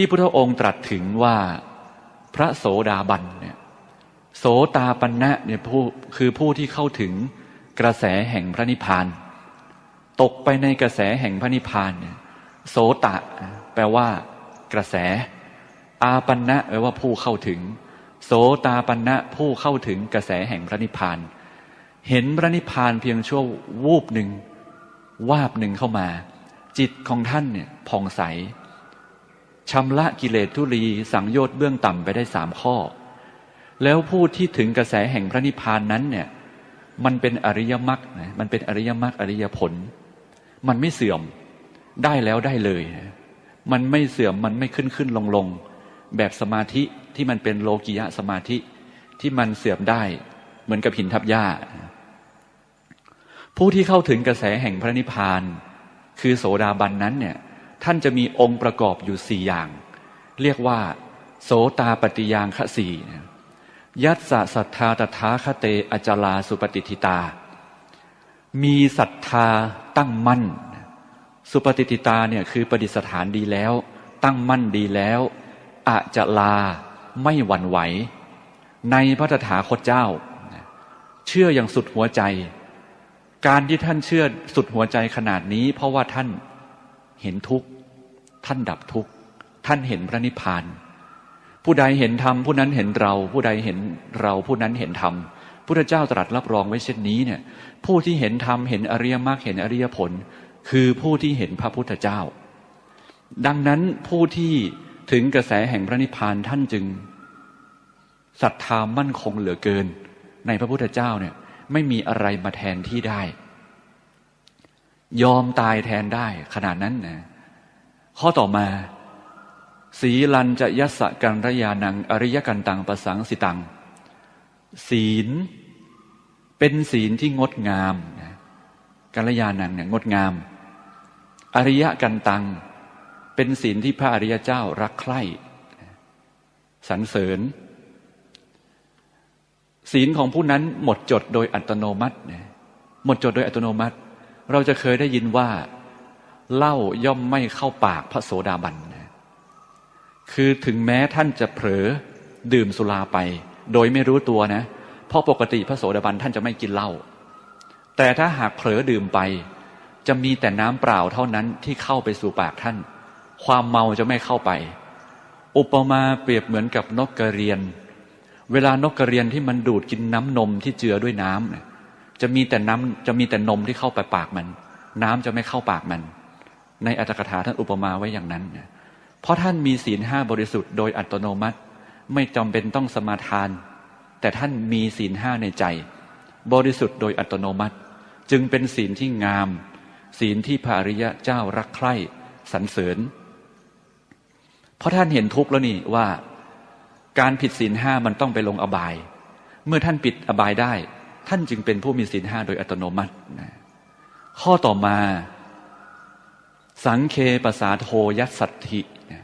ที่พระองค์ตรัสถึงว่าพระโสดาบันเนี่ยโสตาปันนะเนี่ยผู้คือผู้ที่เข้าถึงกระแสแห่งพระนิพพาน ตกไปในกระแสแห่งพระนิพพานเนี่ยโสตะ แปลว่ากระแส อาปันนะแปลว่าผู้เข้าถึง โสตาปันนะผู้เข้าถึงกระแสแห่งพระนิพพาน เห็นพระนิพพานเพียงชั่ววูบหนึ่งวาบหนึ่งเข้ามา จิตของท่านเนี่ยผ่องใส ชำระกิเลสทุลีสังโยชน์เบื้องต่ำไปได้สามข้อ แล้วผู้ที่ถึงกระแสแห่งพระนิพพานนั้นเนี่ย มันเป็นอริยมรรคนะมันเป็นอริยมรรคอริยผล มันไม่เสื่อมได้แล้วได้เลย มันไม่เสื่อมมันไม่ขึ้นขึ้นลงลงแบบสมาธิที่มันเป็นโลกิยะสมาธิที่มันเสื่อมได้เหมือนกับหินทับหญ้า ผู้ที่เข้าถึงกระแสแห่งพระนิพพาน คือโสดาบันนั้นเนี่ย ท่านจะมีองค์ประกอบอยู่สี่อย่าง เรียกว่า โสตาปฏิยางคสี่ยัตสะศรัทธาตถาคเตอจลาสุปฏิทิตา มีศรัทธาตั้งมั่น สุปฏิทิตาเนี่ยคือประดิษฐานดีแล้ว ตั้งมั่นดีแล้วอาจลาไม่หวั่นไหว ในพระตถาคตเจ้า เชื่ออย่างสุดหัวใจ การที่ท่านเชื่อสุดหัวใจขนาดนี้ เพราะว่าท่าน เห็นทุกข์ท่านดับทุกข์ท่านเห็นพระนิพพาน ผู้ใดเห็นธรรมผู้นั้นเห็นเรา ผู้ใดเห็นเราผู้นั้นเห็นธรรมพุทธเจ้าตรัสรับรองไว้เช่นนี้เนี่ยผู้ที่เห็นธรรมเห็นอริยมรรคเห็นอริยผล คือผู้ที่เห็นพระพุทธเจ้า ดังนั้นผู้ที่ถึงกระแสแห่งพระนิพพานท่านจึงศรัทธามั่นคงเหลือเกิน ในพระพุทธเจ้าเนี่ยไม่มีอะไรมาแทนที่ได้ ยอมตายแทนได้ขนาดนั้นนะข้อต่อมาสีลันจะยัสกันระยานัง อริยกันตังประสังสิตัง ศีล เป็นศีลที่งดงามนะกัลยาณังเนี่ยงดงาม อริยกันตัง เป็นศีลที่พระอริยเจ้ารักใคร่สรรเสริญ ศีลของผู้นั้นหมดจดโดยอัตโนมัติ หมดจดโดยอัตโนมัติ เราจะเคยได้ยินว่าเหล้าย่อมไม่เข้าปากพระโสดาบันนะคือถึงแม้ท่านจะเผลอดื่มสุราไป โดยไม่รู้ตัวนะ เพราะปกติพระโสดาบันท่านจะไม่กินเหล้าแต่ถ้าหากเผลอดื่มไป จะมีแต่น้ำเปล่าเท่านั้นที่เข้าไปสู่ปากท่าน ความเมาจะไม่เข้าไป อุปมาเปรียบเหมือนกับนกกระเรียน เวลานกกระเรียนที่มันดูดกินน้ำนมที่เจือด้วยน้ำเนี่ย จะมีแต่น้ำจะมีแต่นมที่เข้าไปปากมัน น้ำจะไม่เข้าปากมัน ในอัตถกถาท่านอุปมาไว้อย่างนั้น เพราะท่านมีศีลห้าบริสุทธิ์โดยอัตโนมัติ ไม่จำเป็นต้องสมาทาน แต่ท่านมีศีลห้าในใจ บริสุทธิ์โดยอัตโนมัติ จึงเป็นศีลที่งาม ศีลที่พระอริยะเจ้ารักใคร่สรรเสริญ เพราะท่านเห็นทุกข์แล้วนี่ว่า การผิดศีลห้ามันต้องไปลงอบาย เมื่อท่านปิดอบายได้ ท่านจึงเป็นผู้มีศีลห้าโดยอัตโนมัตินะข้อต่อมา สังเคปสาโทยัสสัตถินะ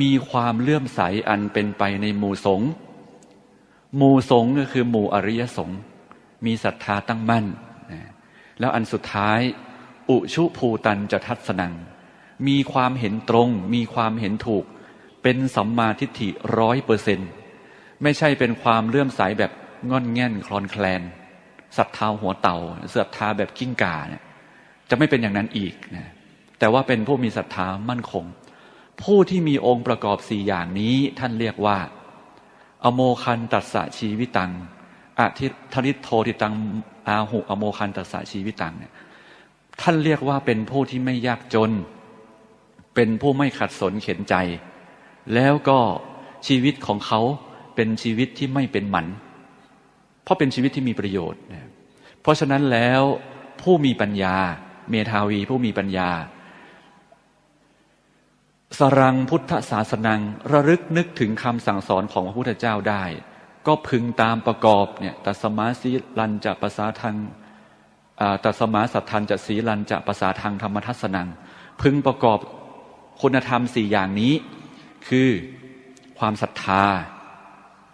มีความเลื่อมใสอันเป็นไปในหมู่สงฆ์หมู่สงฆ์ก็คือหมู่อริยสงฆ์มีศรัทธาตั้งมั่นนะแล้วอันสุดท้าย อุชุภูตันจะทัศนัง มีความเห็นตรง มีความเห็นถูก เป็นสัมมาทิฏฐิร้อยเปอร์เซ็นไม่ใช่เป็นความเลื่อมใสแบบงอนแง่นคลอนแคลน ศรัทธาหัวเต่าศรัทธาแบบกิ้งก่าเนี่ยจะไม่เป็นอย่างนั้นอีกนะแต่ว่าเป็นผู้มีศรัทธามั่นคง ผู้ที่มีองค์ประกอบสี่อย่างนี้ท่านเรียกว่า อโมคันตัสสะชีวิตังอธิทริโทติตังอาหุอโมคันตัสสะชีวิตังเนี่ยท่านเรียกว่าเป็นผู้ที่ไม่ยากจน เป็นผู้ไม่ขัดสนเข็นใจ แล้วก็ชีวิตของเขาเป็นชีวิตที่ไม่เป็นหมัน เพราะเป็นชีวิตที่มีประโยชน์ เพราะฉะนั้นแล้วผู้มีปัญญา เมธาวีผู้มีปัญญา สรังพุทธศาสนังระลึกนึกถึงคำสั่งสอนของพระพุทธเจ้าได้ ก็พึงตามประกอบเนี่ยตัสมาสีลันจะภาษาทางตัสมาสัทธันจะสีลันจะภาษาทางธรรมทัศนัง พึงประกอบคุณธรรมสี่อย่างนี้ คือความศรัทธา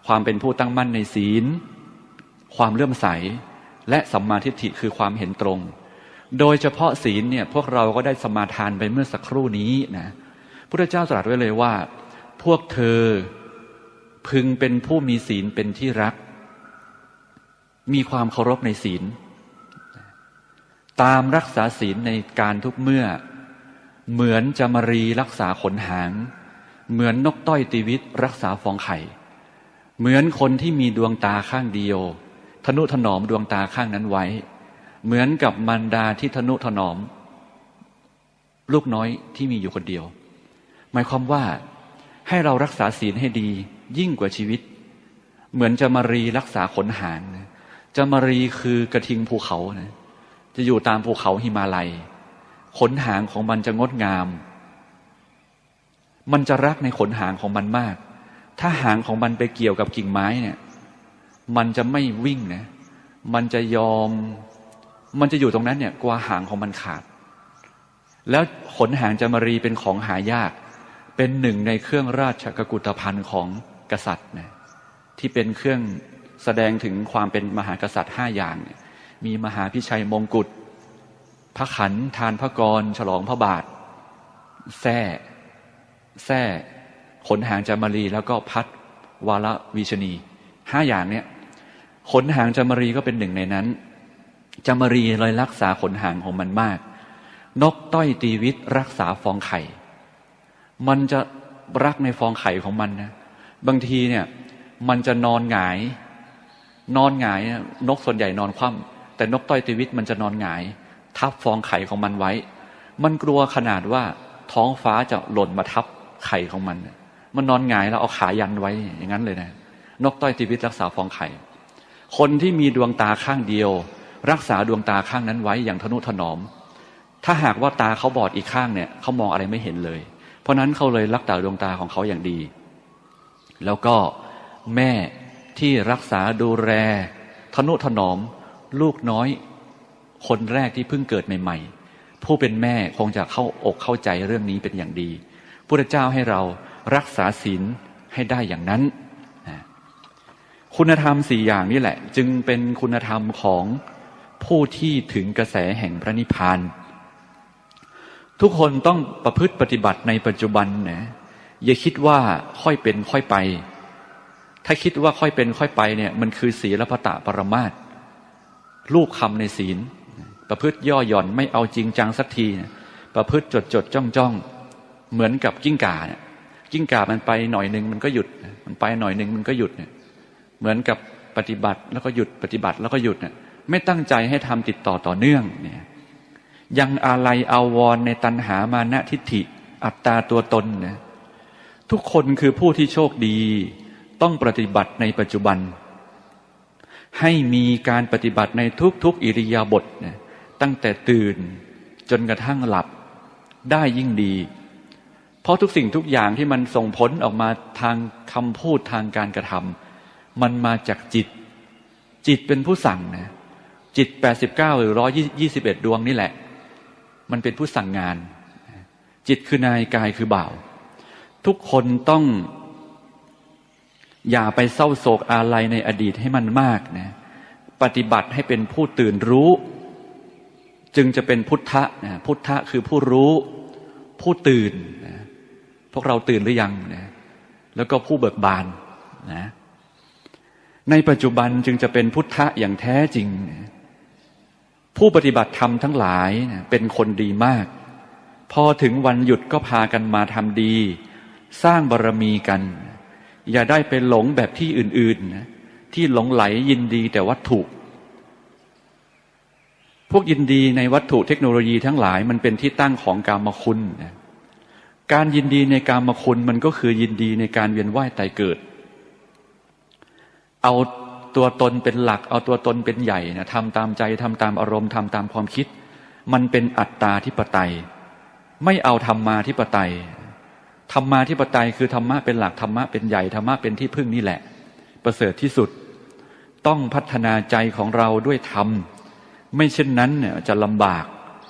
ความเป็นผู้ตั้งมั่นในศีล ความเลื่อมใส และสัมมาทิฏฐิคือความเห็นตรง โดยเฉพาะศีลเนี่ยพวกเราก็ได้สมาทานไปเมื่อสักครู่นี้นะพุทธเจ้าตรัสไว้เลยว่า พวกเธอพึงเป็นผู้มีศีลเป็นที่รัก มีความเคารพในศีล ตามรักษาศีลในการทุกเมื่อ เหมือนจามรีรักษาขนหาง เหมือนนกต้อยตีวิตรักษาฟองไข่ เหมือนคนที่มีดวงตาข้างเดียว ทนุถนอมดวงตาข้างนั้นไว้ เหมือนกับมารดาที่ทนุถนอม ลูกน้อยที่มีอยู่คนเดียว หมายความว่าให้เรารักษาศีลให้ดี ยิ่งกว่าชีวิต เหมือนจะมารีรักษาขนหางนจะมารีคือกระทิงภูเขานะจะอยู่ตามภูเขาหิมาลัย ขนหางของมันจะงดงาม มันจะรักในขนหางของมันมาก ถ้าหางของมันไปเกี่ยวกับกิ่งไม้เนี่ย มันจะไม่วิ่งนะ มันจะยอม มันจะอยู่ตรงนั้นเนี่ยกลัวหางของมันขาด แล้วขนหางจามรีเป็นของหายาก เป็นหนึ่งในเครื่องราชกกุฏภัณฑ์ของกษัตริย์นะที่เป็นเครื่องแสดงถึงความเป็นมหากษัตริย์ห้าอย่างเนี่ยมีมหาพิชัยมงกุฎพระขันทานพระกร ฉลองพระบาทแท่แท่ขนหางจามรีแล้วก็พัดวาลวิชนีห้าอย่างเนี่ย ขนหางจามรีก็เป็นหนึ่งในนั้นจามรีเลยรักษาขนหางของมันมาก นกต้อยตีวิตรักษาฟองไข่ มันจะรักในฟองไข่ของมันนะบางทีเนี่ย มันจะนอนหงาย นอนหงายเนี่ยนกส่วนใหญ่นอนคว่ำแต่นกต้อยตีวิตมันจะนอนหงาย ทับฟองไข่ของมันไว้ มันกลัวขนาดว่าท้องฟ้าจะหล่นมาทับไข่ของมัน มันนอนหงายแล้วเอาขายันไว้อย่างนั้นเลยนะ นกต้อยตีวิตรักษาฟองไข่ คนที่มีดวงตาข้างเดียว รักษาดวงตาข้างนั้นไว้อย่างทนุถนอม ถ้าหากว่าตาเขาบอดอีกข้างเนี่ยเขามองอะไรไม่เห็นเลย เพราะนั้นเขาเลยรักษาดวงตาของเขาอย่างดี แล้วก็แม่ที่รักษาดูแลทนุถนอม ลูกน้อย คนแรกที่เพิ่งเกิดใหม่ๆผู้เป็นแม่คงจะเข้าอกเข้าใจเรื่องนี้เป็นอย่างดีพุทธเจ้าให้เรารักษาศีลให้ได้อย่างนั้น คุณธรรมสี่อย่างนี่แหละ จึงเป็นคุณธรรมของผู้ที่ถึงกระแสแห่งพระนิพพาน ทุกคนต้องประพฤติปฏิบัติในปัจจุบันนะอย่าคิดว่าค่อยเป็นค่อยไป ถ้าคิดว่าค่อยเป็นค่อยไปเนี่ย มันคือศีลพตะปรมาตรูปคำในศีล ประพฤติย่อหย่อนไม่เอาจริงจังสักทีนะประพฤติจดจดจ้องจ้องเหมือนกับกิ้งก่าเนี่ยกิ้งก่ามันไปหน่อยหนึ่งมันก็หยุด มันไปหน่อยหนึ่งมันก็หยุดเนี่ย เหมือนกับปฏิบัติแล้วก็หยุดปฏิบัติแล้วก็หยุดเนี่ยไม่ตั้งใจให้ทำติดต่อต่อเนื่องเนี่ยยังอะไรอาวรในตัณหามานะทิฏฐิอัตตาตัวตนนะทุกคนคือผู้ที่โชคดี ต้องปฏิบัติในปัจจุบัน ให้มีการปฏิบัติในทุกๆอิริยาบถนะตั้งแต่ตื่นจนกระทั่งหลับได้ยิ่งดี เพราะทุกสิ่งทุกอย่างที่มันส่งผลออกมาทางคำพูดทางการกระทำ มันมาจากจิต จิตเป็นผู้สั่งนะ จิต89หรือ121ดวงนี่แหละ มันเป็นผู้สั่งงาน จิตคือนายกายคือบ่าว ทุกคนต้อง อย่าไปเศร้าโศกอาลัยในอดีตให้มันมากนะ ปฏิบัติให้เป็นผู้ตื่นรู้ จึงจะเป็นพุทธะนะพุทธะคือผู้รู้ผู้ตื่นนะพวกเราตื่นหรือยังนะแล้วก็ผู้เบิกบานนะ ในปัจจุบันจึงจะเป็นพุทธะอย่างแท้จริง ผู้ปฏิบัติธรรมทั้งหลายเป็นคนดีมาก พอถึงวันหยุดก็พากันมาทำดี สร้างบารรมีกัน อย่าได้ไปหลงแบบที่อื่นๆ ที่หลงไหลยินดีแต่วัตถุ พวกยินดีในวัตถุเทคโนโลยีทั้งหลายมันเป็นที่ตั้งของกามคุณ การยินดีในกามคุณมันก็คือยินดีในการเวียนว่ายตายเกิด เอาตัวตนเป็นหลัก เอาตัวตนเป็นใหญ่นะทำตามใจทำตามอารมณ์ทำตามความคิด มันเป็นอัตตาธิปไตย ไม่เอาธรรมาธิปไตยธรรมาธิปไตยคือธรรมะเป็นหลักธรรมะเป็นใหญ่ธรรมะเป็นที่พึ่งนี่แหละ ประเสริฐที่สุด ต้องพัฒนาใจของเราด้วยธรรม ไม่เช่นนั้นเนี่ยจะลำบาก